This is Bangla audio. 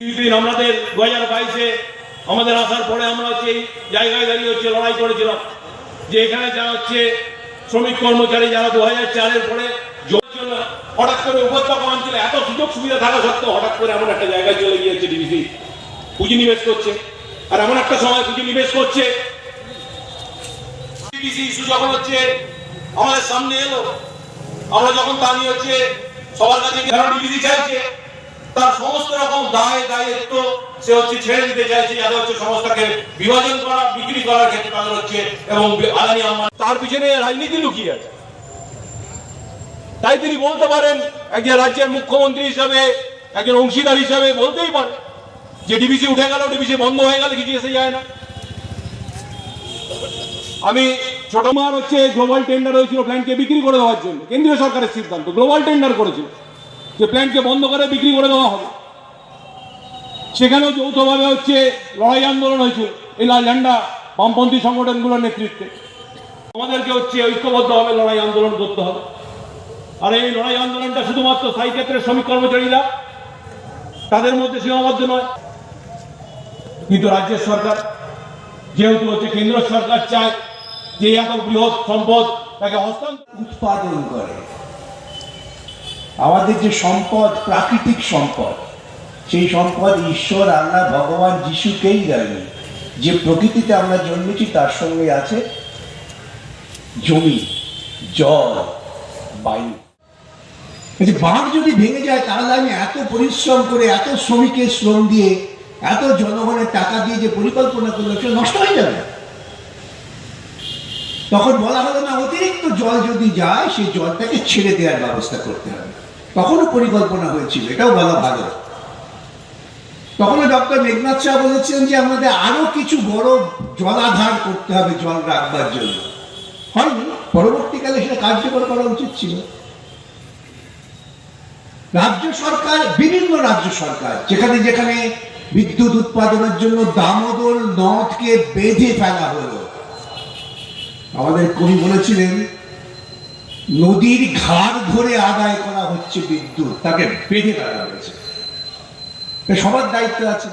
দিন আমাদের দু হাজার বাইশে আমাদের আসার পরে আমরা হচ্ছে জায়গায় দাঁড়িয়ে হচ্ছে লড়াই করেছিলাম। যে এখানে যা হচ্ছে শ্রমিক কর্মচারী যারা দু হাজার চারের পরে হঠাৎ করে উপত্যকা অঞ্চলে এত সুযোগ সুবিধা থাকা সত্ত্বেও হঠাৎ করে এমন একটা জায়গায় চলে গিয়েছে ডিবিসি। পুঁজি নিবেশ করছে। আর এমন একটা সময় পুঁজি নিবেশ করছে। ডিবিসি ইস্যু যখন হচ্ছে আমাদের সামনে এলো, আমরা যখন নিয়ে হচ্ছে সবার কাছে ডিবিসি চাইছে তার সমস্ত রকম দায়, দায়িত্ব সে হচ্ছে ছেড়ে দিতে চাইছে, যাতে হচ্ছে সংস্থাকে বিভাজন করা, বিক্রি করার ক্ষেত্রে তাদের হচ্ছে এবং আদানি আম্বানি তার পিছনে রাজনীতি লুকিয়ে আছে। তাই তিনি বলতে পারেন, একজন রাজ্যের মুখ্যমন্ত্রী হিসাবে, একজন অংশীদার হিসাবে বলতেই পারে, যে ডিবিসি উঠে গেল, ডিবিসি বন্ধ হয়ে গেল, কিছু এসে যায় না। আমি ছোট মার হচ্ছে গ্লোবাল টেন্ডার হয়েছিল প্ল্যান্টকে বিক্রি করে দেওয়ার জন্য, কেন্দ্রীয় সরকারের সিদ্ধান্ত গ্লোবাল টেন্ডার করেছিল। যে প্ল্যান্টকে বন্ধ করে বিক্রি করে দেওয়া হবে। সেখানেও যৌথভাবে হচ্ছে লড়াই আন্দোলন হয়েছিল এই লাল ঝান্ডা বামপন্থী সংগঠনগুলোর নেতৃত্বে। আমাদেরকে হচ্ছে ঐক্যবদ্ধভাবে লড়াই আন্দোলন করতে হবে। আর এই লড়াই আন্দোলনটা শুধুমাত্র স্থায়ী ক্ষেত্রের শ্রমিক কর্মচারীরা, তাদের মধ্যে সীমাবদ্ধ নয়। কিন্তু রাজ্যের সরকার, যেহেতু হচ্ছে কেন্দ্র সরকার চায় যে এত বৃহৎ সম্পদ তাকে হস্তান্তর উৎপাদন করে। আমাদের যে সম্পদ, প্রাকৃতিক সম্পদ, সেই সম্পদ ঈশ্বর, আল্লাহ, ভগবান যিশুকেই দেয়নি যে প্রকৃতিতে আমরা জন্মেছি, তার সঙ্গে আছে জমি, জল, বায়ু। বাঁধ যদি ভেঙে যায় তাহলে আমি এত পরিশ্রম করে, এত শ্রমিকের শ্রম দিয়ে, এত জনগণের টাকা দিয়ে যে পরিকল্পনা করল, সেটা নষ্ট হয়ে যাবে। তখন বলা হলো না, অতিরিক্ত জল যদি যায়, সেই জলটাকে ছেড়ে দেওয়ার ব্যবস্থা করতে হবে। তখনও পরিকল্পনা হয়েছিল, এটাও বলা ভালো। তখনও ডক্টর মেঘনাথ শাহ বলেছিলেন যে আমাদের আরও কিছু বড় জলাধার করতে হবে জল রাখবার জন্য। হয়নি, পরবর্তীকালে সেটা কার্যকর করা উচিত ছিল। রাজ্য সরকার বিভিন্ন রাজ্য সরকার, যেখানে যেখানে বিদ্যুৎ উৎপাদনের জন্য দামোদর নদকে বেঁধে ফেলা হলো। আমাদের কবি বলেছিলেন নদীর ঘাড় ধরে আদায় করা হচ্ছে বিদ্যুৎ তাকে বেঁধে রাখা হয়েছে। সবার দায়িত্ব আছে।